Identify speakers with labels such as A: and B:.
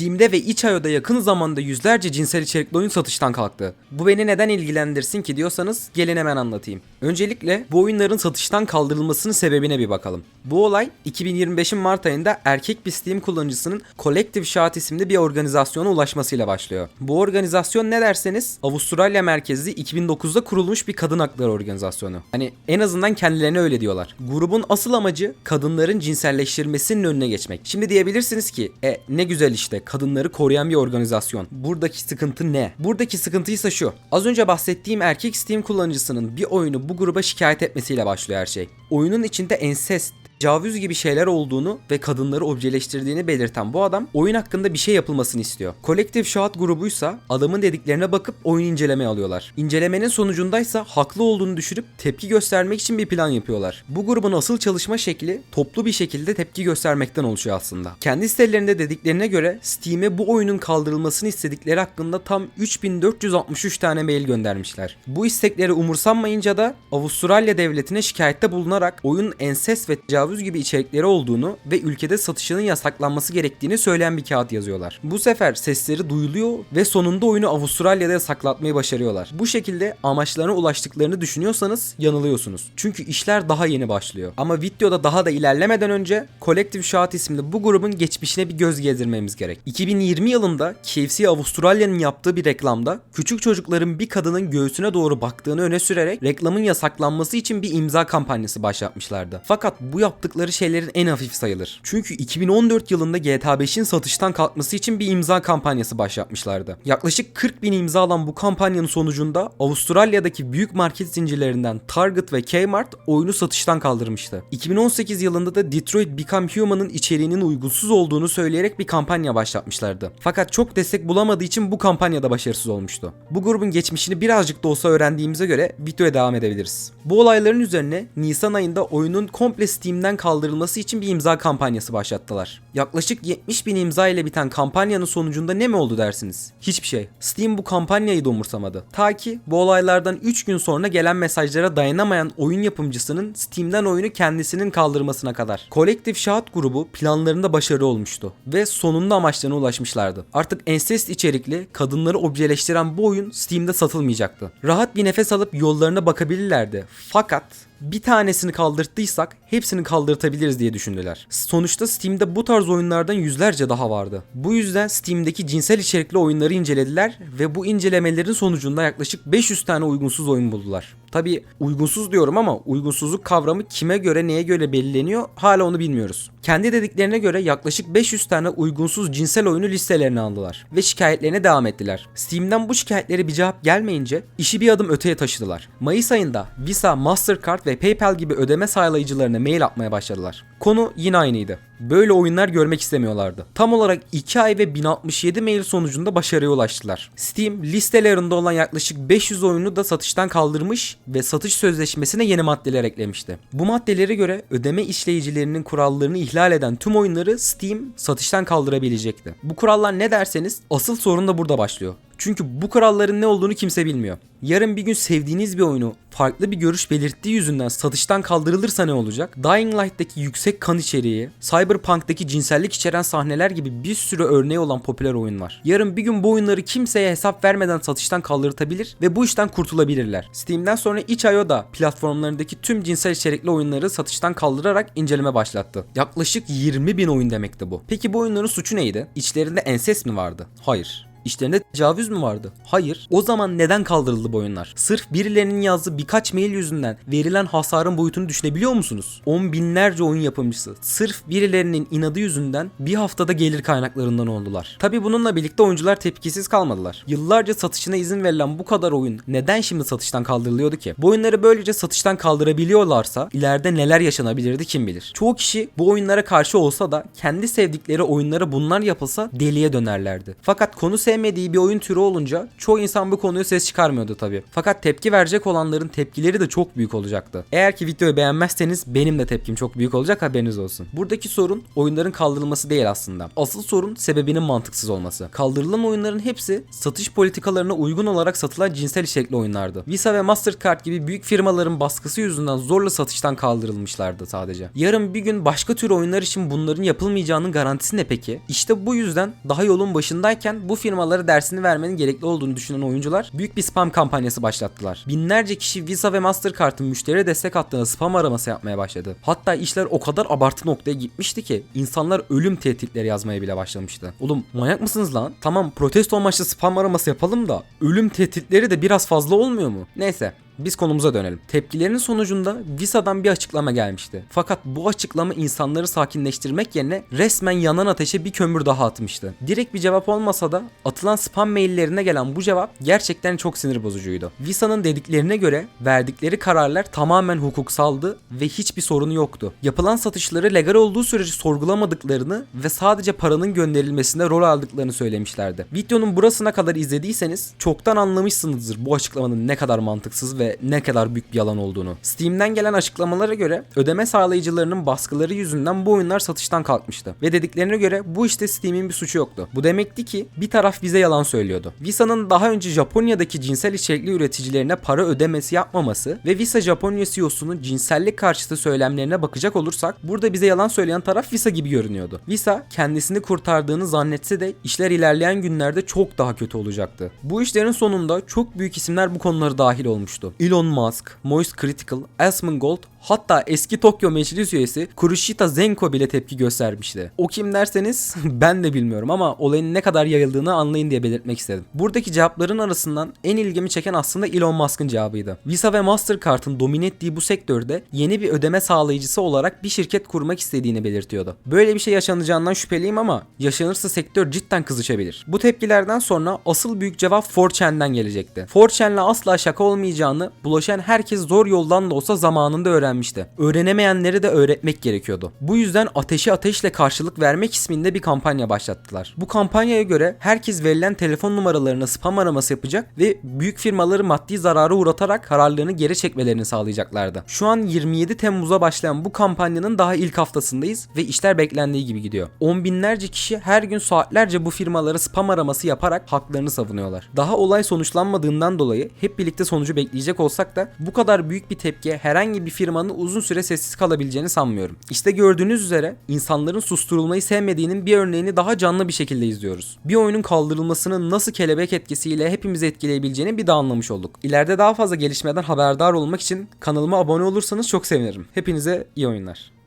A: Steam'de ve itch.io'da yakın zamanda yüzlerce cinsel içerikli oyun satıştan kalktı. Bu beni neden ilgilendirsin ki diyorsanız gelin hemen anlatayım. Öncelikle bu oyunların satıştan kaldırılmasının sebebine bir bakalım. Bu olay 2025'in Mart ayında erkek bir Steam kullanıcısının Collective Shot isimli bir organizasyona ulaşmasıyla başlıyor. Bu organizasyon ne derseniz Avustralya merkezli 2009'da kurulmuş bir kadın hakları organizasyonu. Hani en azından kendilerine öyle diyorlar. Grubun asıl amacı kadınların cinselleştirilmesinin önüne geçmek. Şimdi diyebilirsiniz ki e ne güzel işte kadınları koruyan bir organizasyon. Buradaki sıkıntı ne? Buradaki sıkıntı ise şu. Az önce bahsettiğim erkek Steam kullanıcısının bir oyunu bu gruba şikayet etmesiyle başlıyor her şey. Oyunun içinde ensest, tecavüz gibi şeyler olduğunu ve kadınları objeleştirdiğini belirten bu adam oyun hakkında bir şey yapılmasını istiyor. Collective Shot grubuysa adamın dediklerine bakıp oyun incelemeye alıyorlar. İncelemenin sonucundaysa haklı olduğunu düşünüp tepki göstermek için bir plan yapıyorlar. Bu grubun asıl çalışma şekli toplu bir şekilde tepki göstermekten oluşuyor aslında. Kendi sitelerinde dediklerine göre Steam'e bu oyunun kaldırılmasını istedikleri hakkında tam 3463 tane mail göndermişler. Bu istekleri umursanmayınca da Avustralya devletine şikayette bulunarak oyunun ensest ve tecavüz gibi içerikleri olduğunu ve ülkede satışının yasaklanması gerektiğini söyleyen bir kağıt yazıyorlar. Bu sefer sesleri duyuluyor ve sonunda oyunu Avustralya'da yasaklatmayı başarıyorlar. Bu şekilde amaçlarına ulaştıklarını düşünüyorsanız yanılıyorsunuz. Çünkü işler daha yeni başlıyor. Ama videoda daha da ilerlemeden önce Collective Shot isimli bu grubun geçmişine bir göz gezdirmemiz gerek. 2020 yılında KFC Avustralya'nın yaptığı bir reklamda küçük çocukların bir kadının göğsüne doğru baktığını öne sürerek reklamın yasaklanması için bir imza kampanyası başlatmışlardı. Fakat bu yaptıkları şeylerin en hafif sayılır. Çünkü 2014 yılında GTA 5'in satıştan kalkması için bir imza kampanyası başlatmışlardı. Yaklaşık 40 bin imza alan bu kampanyanın sonucunda Avustralya'daki büyük market zincirlerinden Target ve Kmart oyunu satıştan kaldırmıştı. 2018 yılında da Detroit Become Human'ın içeriğinin uygunsuz olduğunu söyleyerek bir kampanya başlatmışlardı. Fakat çok destek bulamadığı için bu kampanya da başarısız olmuştu. Bu grubun geçmişini birazcık da olsa öğrendiğimize göre videoya devam edebiliriz. Bu olayların üzerine Nisan ayında oyunun komple Steam'den kaldırılması için bir imza kampanyası başlattılar. Yaklaşık 70 bin imza ile biten kampanyanın sonucunda ne mi oldu dersiniz? Hiçbir şey. Steam bu kampanyayı da umursamadı. Ta ki bu olaylardan 3 gün sonra gelen mesajlara dayanamayan oyun yapımcısının Steam'den oyunu kendisinin kaldırmasına kadar. Collective Shot grubu planlarında başarılı olmuştu ve sonunda amaçlarına ulaşmışlardı. Artık ensest içerikli, kadınları objeleştiren bu oyun Steam'de satılmayacaktı. Rahat bir nefes alıp yollarına bakabilirlerdi. Fakat bir tanesini kaldırttıysak hepsini kaldırtabiliriz diye düşündüler. Sonuçta Steam'de bu tarz oyunlardan yüzlerce daha vardı. Bu yüzden Steam'deki cinsel içerikli oyunları incelediler ve bu incelemelerin sonucunda yaklaşık 500 tane uygunsuz oyun buldular. Tabi uygunsuz diyorum ama uygunsuzluk kavramı kime göre neye göre belirleniyor hala onu bilmiyoruz. Kendi dediklerine göre yaklaşık 500 tane uygunsuz cinsel oyunu listelerine aldılar ve şikayetlerine devam ettiler. Steam'den bu şikayetlere bir cevap gelmeyince işi bir adım öteye taşıdılar. Mayıs ayında Visa, Mastercard ve PayPal gibi ödeme sağlayıcılarına mail atmaya başladılar. Konu yine aynıydı. Böyle oyunlar görmek istemiyorlardı. Tam olarak 2 ay ve 1067 mail sonucunda başarıya ulaştılar. Steam listelerinde olan yaklaşık 500 oyunu da satıştan kaldırmış ve satış sözleşmesine yeni maddeler eklemişti. Bu maddelere göre ödeme işleyicilerinin kurallarını ihlal eden tüm oyunları Steam satıştan kaldırabilecekti. Bu kurallar ne derseniz asıl sorun da burada başlıyor. Çünkü bu kuralların ne olduğunu kimse bilmiyor. Yarın bir gün sevdiğiniz bir oyunu farklı bir görüş belirttiği yüzünden satıştan kaldırılırsa ne olacak? Dying Light'taki yüksek kan içeriği, Cyberpunk'taki cinsellik içeren sahneler gibi bir sürü örneği olan popüler oyun var. Yarın bir gün bu oyunları kimseye hesap vermeden satıştan kaldırtabilir ve bu işten kurtulabilirler. Steam'den sonra itch.io da platformlarındaki tüm cinsel içerikli oyunları satıştan kaldırarak inceleme başlattı. Yaklaşık 20 bin oyun demekti bu. Peki bu oyunların suçu neydi? İçlerinde enses mi vardı? Hayır. İşlerinde tecavüz mü vardı? Hayır. O zaman neden kaldırıldı bu oyunlar? Sırf birilerinin yazdığı birkaç mail yüzünden verilen hasarın boyutunu düşünebiliyor musunuz? On binlerce oyun yapımcısı sırf birilerinin inadı yüzünden bir haftada gelir kaynaklarından oldular. Tabi bununla birlikte oyuncular tepkisiz kalmadılar. Yıllarca satışına izin verilen bu kadar oyun neden şimdi satıştan kaldırılıyordu ki? Bu oyunları böylece satıştan kaldırabiliyorlarsa ileride neler yaşanabilirdi kim bilir. Çoğu kişi bu oyunlara karşı olsa da kendi sevdikleri oyunlara bunlar yapılsa deliye dönerlerdi. Fakat konu sevmediği bir oyun türü olunca çoğu insan bu konuya ses çıkarmıyordu tabi. Fakat tepki verecek olanların tepkileri de çok büyük olacaktı. Eğer ki videoyu beğenmezseniz benim de tepkim çok büyük olacak haberiniz olsun. Buradaki sorun oyunların kaldırılması değil aslında. Asıl sorun sebebinin mantıksız olması. Kaldırılan oyunların hepsi satış politikalarına uygun olarak satılan cinsel içerikli oyunlardı. Visa ve Mastercard gibi büyük firmaların baskısı yüzünden zorla satıştan kaldırılmışlardı sadece. Yarın bir gün başka tür oyunlar için bunların yapılmayacağının garantisi ne peki? İşte bu yüzden daha yolun başındayken bu firmalara dersini vermenin gerekli olduğunu düşünen oyuncular büyük bir spam kampanyası başlattılar. Binlerce kişi Visa ve Mastercard'ın müşteri destek hattına spam araması yapmaya başladı. Hatta işler o kadar abartı noktaya gitmişti ki insanlar ölüm tehditleri yazmaya bile başlamıştı. Oğlum manyak mısınız lan? Tamam protesto amaçlı spam araması yapalım da ölüm tehditleri de biraz fazla olmuyor mu? Neyse biz konumuza dönelim. Tepkilerin sonucunda Visa'dan bir açıklama gelmişti. Fakat bu açıklama insanları sakinleştirmek yerine resmen yanan ateşe bir kömür daha atmıştı. Direkt bir cevap olmasa da atılan spam maillerine gelen bu cevap gerçekten çok sinir bozucuydu. Visa'nın dediklerine göre verdikleri kararlar tamamen hukuksaldı ve hiçbir sorunu yoktu. Yapılan satışları legal olduğu sürece sorgulamadıklarını ve sadece paranın gönderilmesinde rol aldıklarını söylemişlerdi. Videonun burasına kadar izlediyseniz çoktan anlamışsınızdır bu açıklamanın ne kadar mantıksız ve ne kadar büyük bir yalan olduğunu. Steam'den gelen açıklamalara göre ödeme sağlayıcılarının baskıları yüzünden bu oyunlar satıştan kalkmıştı. Ve dediklerine göre bu işte Steam'in bir suçu yoktu. Bu demekti ki bir taraf bize yalan söylüyordu. Visa'nın daha önce Japonya'daki cinsel içerikli üreticilerine para ödemesi yapmaması ve Visa Japonya CEO'sunun cinsellik karşıtı söylemlerine bakacak olursak burada bize yalan söyleyen taraf Visa gibi görünüyordu. Visa kendisini kurtardığını zannetse de işler ilerleyen günlerde çok daha kötü olacaktı. Bu işlerin sonunda çok büyük isimler bu konulara dahil olmuştu. Elon Musk, Moist Critical, Asmongold hatta eski Tokyo Meclis üyesi Kurushita Zenko bile tepki göstermişti. O kim derseniz ben de bilmiyorum ama olayın ne kadar yayıldığını anlayın diye belirtmek istedim. Buradaki cevapların arasından en ilgimi çeken aslında Elon Musk'ın cevabıydı. Visa ve Mastercard'ın domine ettiği bu sektörde yeni bir ödeme sağlayıcısı olarak bir şirket kurmak istediğini belirtiyordu. Böyle bir şey yaşanacağından şüpheliyim ama yaşanırsa sektör cidden kızışabilir. Bu tepkilerden sonra asıl büyük cevap 4chan'den gelecekti. 4chan'le asla şaka olmayacağını bulaşan herkes zor yoldan da olsa zamanında öğrenmişti. Öğrenemeyenleri de öğretmek gerekiyordu. Bu yüzden ateşi ateşle karşılık vermek isminde bir kampanya başlattılar. Bu kampanyaya göre herkes verilen telefon numaralarına spam araması yapacak ve büyük firmaları maddi zarara uğratarak kararlarını geri çekmelerini sağlayacaklardı. Şu an 27 Temmuz'a başlayan bu kampanyanın daha ilk haftasındayız ve işler beklendiği gibi gidiyor. On binlerce kişi her gün saatlerce bu firmalara spam araması yaparak haklarını savunuyorlar. Daha olay sonuçlanmadığından dolayı hep birlikte sonucu bekleyecek olsak da bu kadar büyük bir tepkiye herhangi bir firmanın uzun süre sessiz kalabileceğini sanmıyorum. İşte gördüğünüz üzere insanların susturulmayı sevmediğinin bir örneğini daha canlı bir şekilde izliyoruz. Bir oyunun kaldırılmasının nasıl kelebek etkisiyle hepimizi etkileyebileceğini bir daha anlamış olduk. İleride daha fazla gelişmeden haberdar olmak için kanalıma abone olursanız çok sevinirim. Hepinize iyi oyunlar.